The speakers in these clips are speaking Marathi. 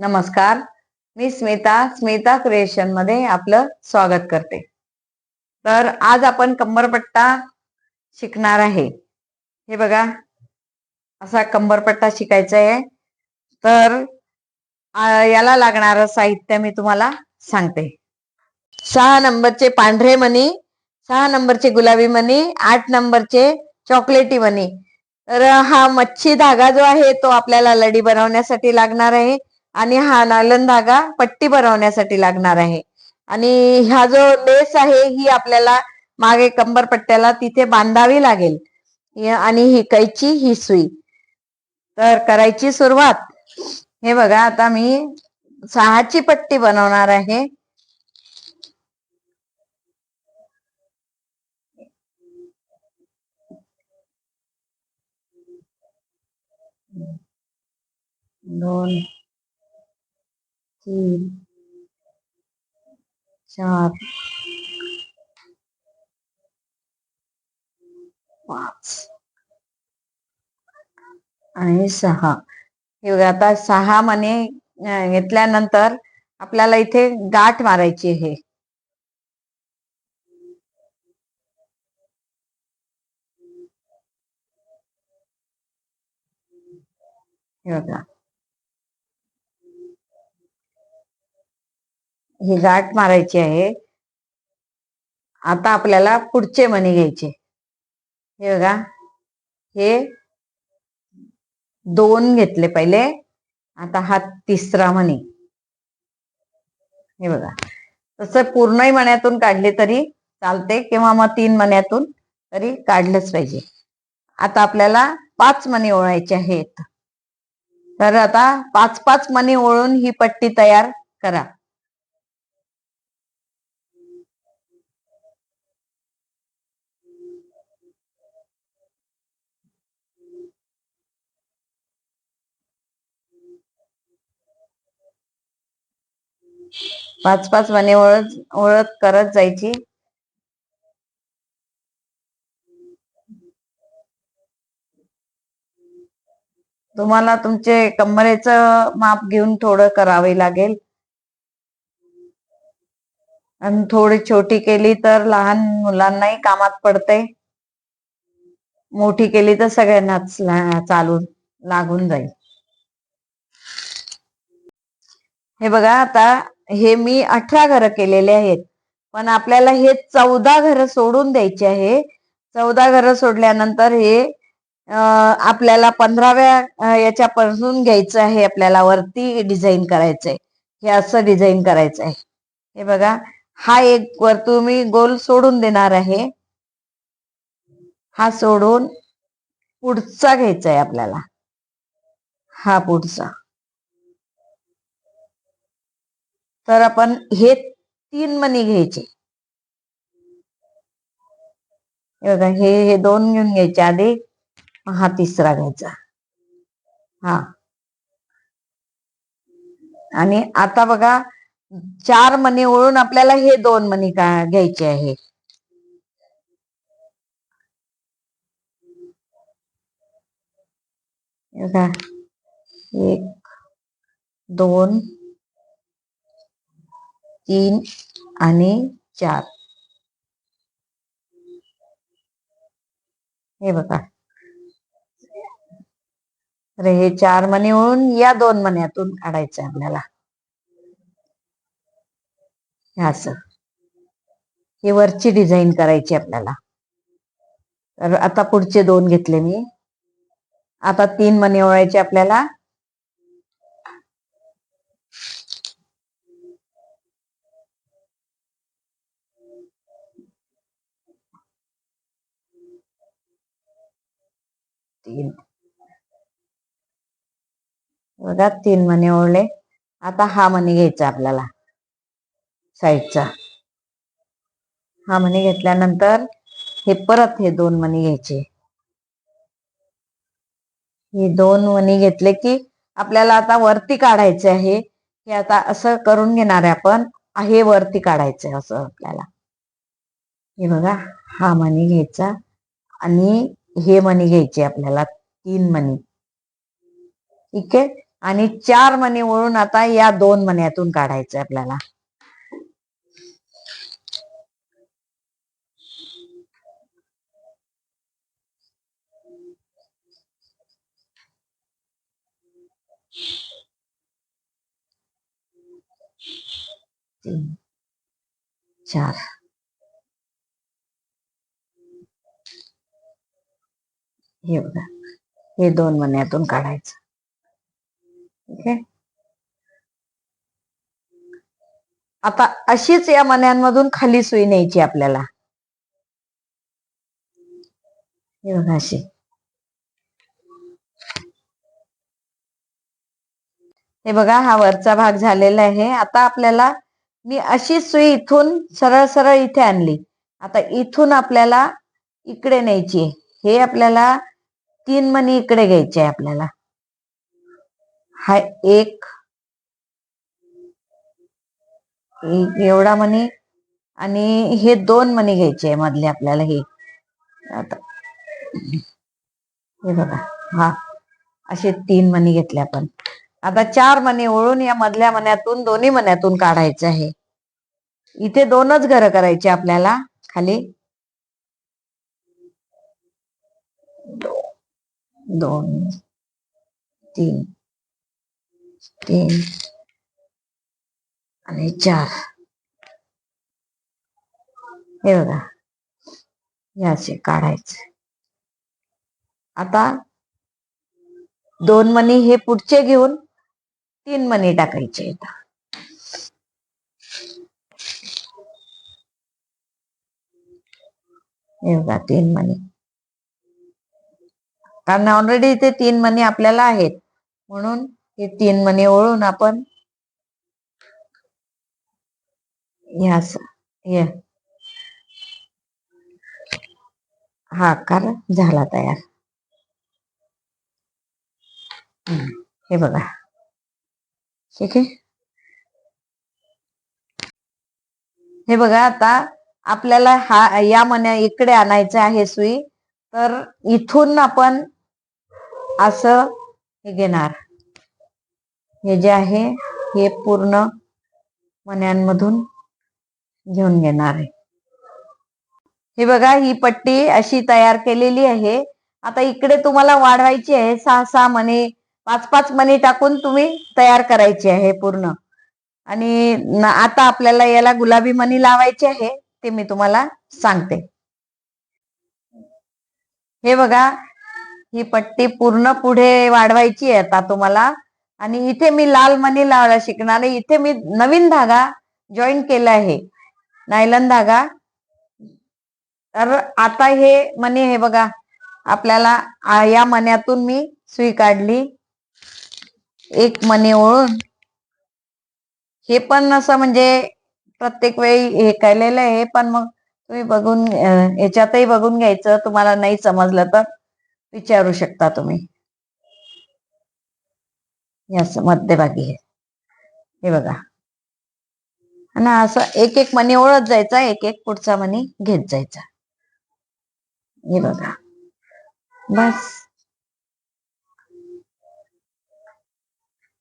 नमस्कार. मी स्मिता स्मिता क्रिएशनमध्ये आपलं स्वागत करते. तर आज आपण कंबरपट्टा शिकणार आहे. हे बघा असा कंबरपट्टा शिकायचा आहे तर याला लागणारं साहित्य मी तुम्हाला सांगते. सहा नंबरचे पांढरे मणी सहा नंबरचे गुलाबी मणी आठ नंबरचे चॉकलेटी मणी. तर हा मच्छी धागा जो आहे तो आपल्याला लडी बनवण्यासाठी लागणार आहे. आणि हा नालन धागा पट्टी बनवण्यासाठी लागणार आहे. आणि हा जो लेस आहे ही आपल्याला मागे कंबर पट्ट्याला तिथे बांधावी लागेल. आणि ही कैची ही सुई. तर करायची सुरुवात. हे बघा आता मी सहाची पट्टी बनवणार आहे. दोन तीन चार पाच आणि सहा. हे बघा आता सहा मने घेतल्यानंतर आपल्याला इथे गाठ मारायची आहे. हे बघा. ही गाठ मारायची आहे. आता आपल्याला पुढचे मणी घ्यायचे. हे बघा. हे दोन घेतले पहिले. आता हा तिसरा मणी. हे बघा. तसं पूर्णही मण्यातून काढले तरी चालते किंवा मग तीन मण्यातून तरी काढलंच पाहिजे. आता आपल्याला पाच मणी ओळायचे आहेत. तर आता पाच पाच मणी ओळून ही पट्टी तयार करा. पाच पाच मणी ओळख ओळख करत जायची. तुम्हाला तुमचे कमरेचं माप घेऊन थोडं करावे लागेल. आणि थोडी छोटी केली तर लहान मुलांनाही कामात पडते. मोठी केली तर सगळ्यांनाच चालून लागून जाईल. हे बघा आता हे मी अठरा घरं केलेले आहेत. पण आपल्याला हे चौदा घरं सोडून द्यायचे आहे. चौदा घरं सोडल्यानंतर हे आपल्याला पंधराव्या याच्यापासून घ्यायचं आहे. आपल्याला वरती डिझाईन करायचंय. हे असं डिझाईन करायचं आहे. हे बघा हा एक वर्तुळ मी गोल सोडून देणार आहे. हा सोडून पुढचा घ्यायचा आहे आपल्याला. हा पुढचा. तर आपण हे तीन मणी घ्यायचे. हे बघा हे हे दोन घेऊन घ्यायचे. आधी हा तिसरा घ्यायचा. हा. आणि आता बघा चार मणी ओळून आपल्याला हे दोन मणी का घ्यायचे आहे. एक दोन तीन आणि चार. हे बघा. तर हे चार मणी ओळून या दोन मण्यातून काढायचं आपल्याला. हे असं. हे वरची डिझाईन करायची आपल्याला. तर आता पुढचे दोन घेतले मी. आता तीन मणी ओळायचे आपल्याला. तीन. बघा तीन मणी ओळले आता हा मणी घ्यायचा आपल्याला. साईडचा हा मणी घेतल्यानंतर हे परत हे दोन मणी घ्यायचे. हे दोन मणी घेतले की आपल्याला आता वरती काढायचे आहे. हे आता असं करून घेणार आहे आपण. हे वरती काढायचंय असं आपल्याला. हे बघा हा मणी घ्यायचा. आणि हे मणी घ्यायचे आपल्याला तीन मणी. ठीक आहे? आणि चार मणी वळून आता या दोन मण्यातून काढायचं आपल्याला. तीन चार. हे बघा हे दोन मण्यातून काढायचं. ठीक आहे आता अशीच या मण्यांमधून खाली सुई न्यायची आपल्याला. हे बघा अशी. हे बघा हा वरचा भाग झालेला आहे. आता आपल्याला मी अशी सुई इथून सरळ सरळ इथे आणली. आता इथून आपल्याला इकडे न्यायची हे आपल्याला तीन मणी इकडे घ्यायचे आहे आपल्याला. हा एक एवढा मणी आणि हे दोन मणी घ्यायचे आहे मधले आपल्याला हे. आता हे बघा हा असे तीन मणी घेतले आपण. आता चार मणी ओळून या मधल्या मण्यातून दोन्ही मण्यातून काढायचं आहे. इथे दोनच घरं करायचे आपल्याला खाली. दोन तीन तीन आणि चार हे बघा हे असे काढायचे आता दोन मणी हे पुढचे घेऊन तीन मणी टाकायचे इथं हे बघा तीन मणी. कारण ऑलरेडी इथे तीन मणी आपल्याला आहेत. म्हणून हे तीन मणी ओळून आपण हे हा. आकार झाला तयार. हे बघा. ठीक आहे? हे बघा आता आपल्याला हा या मन्या इकडे आणायचं आहे सुई. तर इथून आपण असं हे घेणार. हे जे आहे हे पूर्ण मण्यांमधून घेऊन घेणार आहे. हे बघा ही पट्टी अशी तयार केलेली आहे. आता इकडे तुम्हाला वाढवायची आहे. सहा सहा मणी पाच पाच मणी टाकून तुम्ही तयार करायची आहे पूर्ण. आणि आता आपल्याला याला गुलाबी मणी लावायचे आहे ते मी तुम्हाला सांगते. हे बघा ही पट्टी पूर्ण पुढे वाढवायची आहे आता तुम्हाला. आणि इथे मी लाल मणी लावायला शिकणार आहे. इथे मी नवीन धागा जॉईन केला आहे. नायलन धागा. तर आता हे मणी हे बघा. आपल्याला या मण्यातून मी सुई काढली. एक मणी ओळून. हे पण असं म्हणजे प्रत्येक वेळी हे केलेलं आहे. पण मग तुम्ही बघून याच्यातही बघून घ्यायचं. तुम्हाला नाही समजलं तर. विचारू शकता तुम्ही. याच मध्यभागी आहे हे बघा. आणि असं एक एक मनी ओळत जायचा एक एक पुढचा मनी घेत जायचा. हे बघा. बस.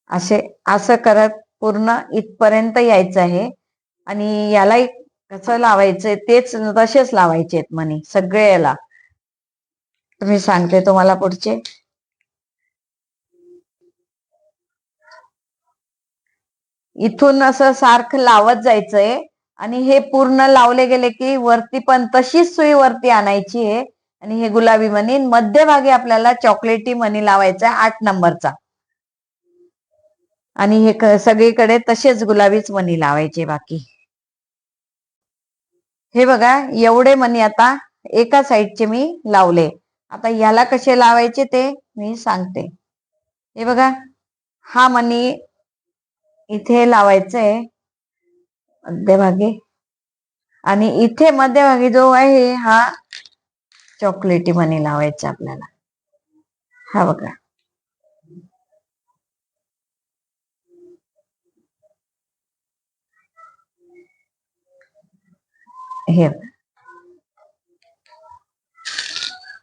असे असं करत पूर्ण इथपर्यंत यायचं आहे. आणि याला कसं लावायचंय तेच तसेच लावायचे आहेत मनी सगळे याला. तुम्ही सांगते तुम्हाला पुढचे. इथून असं सारखं लावत जायचंय. आणि हे पूर्ण लावले गेले की वरती पण तशीच सुई वरती आणायची आहे. आणि हे गुलाबी मनी मध्यभागी आपल्याला चॉकलेटी मनी लावायचा आठ नंबरचा. आणि हे सगळीकडे तसेच गुलाबीच मणी लावायचे बाकी. हे बघा एवढे मनी आता एका साईडचे मी लावले. आता याला कसे लावायचे ते मी सांगते. हे बघा हा मनी इथे लावायचंय मध्यभागी. आणि इथे मध्यभागी जो आहे हा चॉकलेटी मनी लावायचा आपल्याला. हा बघा. हे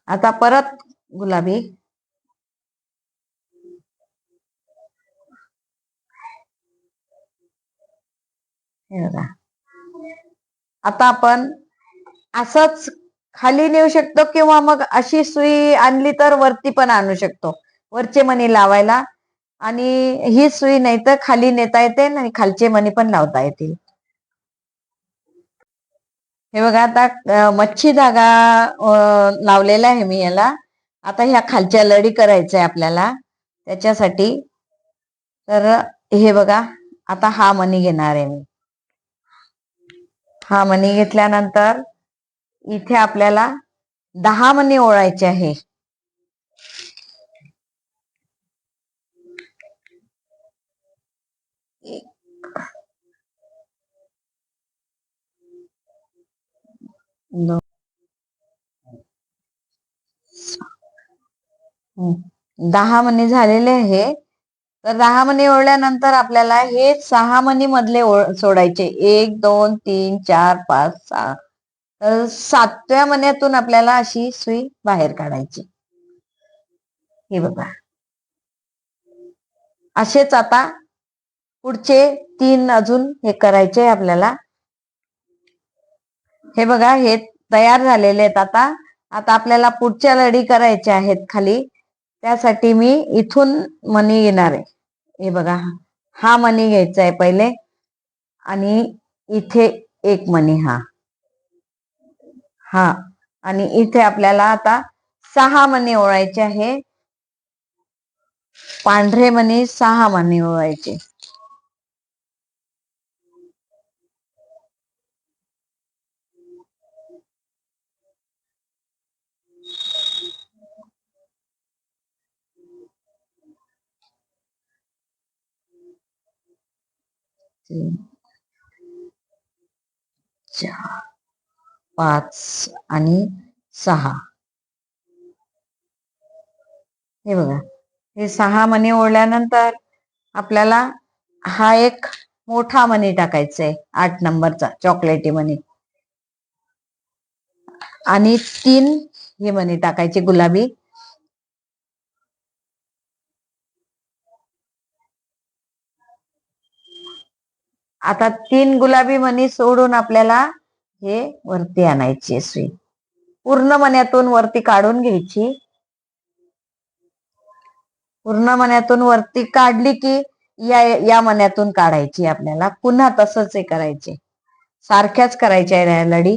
आता परत गुलाबी. आता आपण असंच खाली नेऊ शकतो किंवा मग अशी सुई आणली तर वरती पण आणू शकतो. वरचे मणी लावायला आणि ही सुई नाही तर खाली नेता येते आणि खालचे मणी पण लावता येतील. हे बघा आता मच्छी धागा लावलेला आहे मी याला. आता ह्या खालच्या लढी करायचंय आपल्याला. त्याच्यासाठी. तर हे बघा आता हा मणी घेणार आहे मी. हा मणी घेतल्यानंतर इथे आपल्याला दहा मणी ओळायचे आहे. एक हम्म. दहा मणी झालेले आहे. तर दहा मणी ओढल्यानंतर आपल्याला हे सहा मणी मधले सोडायचे. एक दोन तीन चार पाच सहा. तर सातव्या मण्यातून आपल्याला अशी सुई बाहेर काढायची. हे बघा. असेच आता पुढचे तीन अजून हे करायचे आपल्याला. हे बघा हे तयार झालेले आहेत आता. आता आपल्याला पुढच्या लढी करायच्या आहेत खाली. त्यासाठी मी इथून मणी घेणार आहे. हे बघा हा मणी घ्यायचा आहे पहिले. आणि इथे एक मणी हा. हा आणि इथे आपल्याला आता सहा मणी ओळायचे आहे. पांढरे मणी सहा मणी ओळायचे. तीन चार पाच आणि सहा. हे बघा हे सहा मणी ओढल्यानंतर आपल्याला हा एक मोठा मणी टाकायचा आहे आठ नंबरचा चॉकलेटी मणी. आणि तीन हे मणी टाकायचे गुलाबी. आता तीन गुलाबी मणी सोडून आपल्याला हे वरती आणायची सुई. पूर्ण मण्यातून वरती काढून घ्यायची. पूर्ण मण्यातून वरती काढली की या या मण्यातून काढायची आपल्याला. पुन्हा तसंच हे करायचे. सारख्याच करायच्या या लढी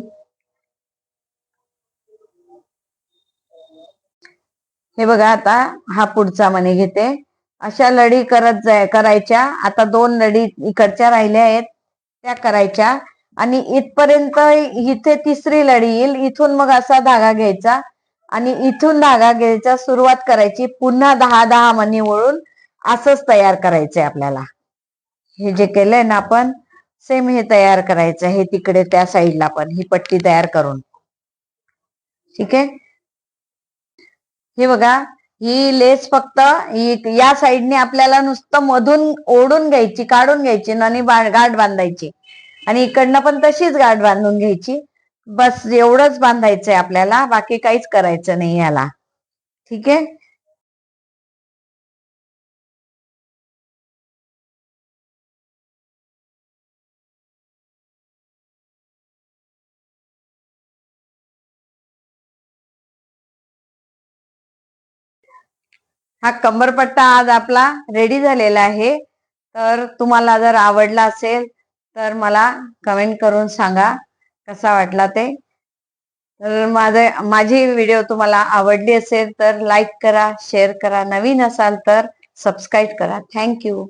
हे बघा आता हा पुढचा मणी घेते. अशा लढी करत जाय करायच्या. आता दोन लढी इकडच्या राहिल्या आहेत त्या करायच्या. आणि इथपर्यंत इथे तिसरी लढी येईल. इथून मग असा धागा घ्यायचा. आणि इथून धागा घ्यायचा सुरुवात करायची. पुन्हा दहा दहा मणी वळून असंच तयार करायचंय आपल्याला. हे जे केलंय ना आपण सेम हे तयार करायचं. हे तिकडे त्या साईडला पण ही पट्टी तयार करून. ठीक आहे? हे बघा ही लेस फक्त ही- या साईडने आपल्याला नुसतं मधून ओढून घ्यायची काढून घ्यायची आणि गाठ बांधायची. आणि इकडनं पण तशीच गाठ बांधून घ्यायची. बस एवढंच बांधायचंय आपल्याला बाकी काहीच करायचं नाही याला. ठीक आहे? हा कंबरपट्टा आज आपला रेडी झालेला आहे. तर तुम्हाला जर आवडला असेल तर मला कमेंट करून सांगा. कसा वाटला ते? तर माझे माझी व्हिडिओ तुम्हाला आवडली असेल तर लाईक करा शेअर करा. नवीन असाल तर सबस्क्राईब करा. थँक्यू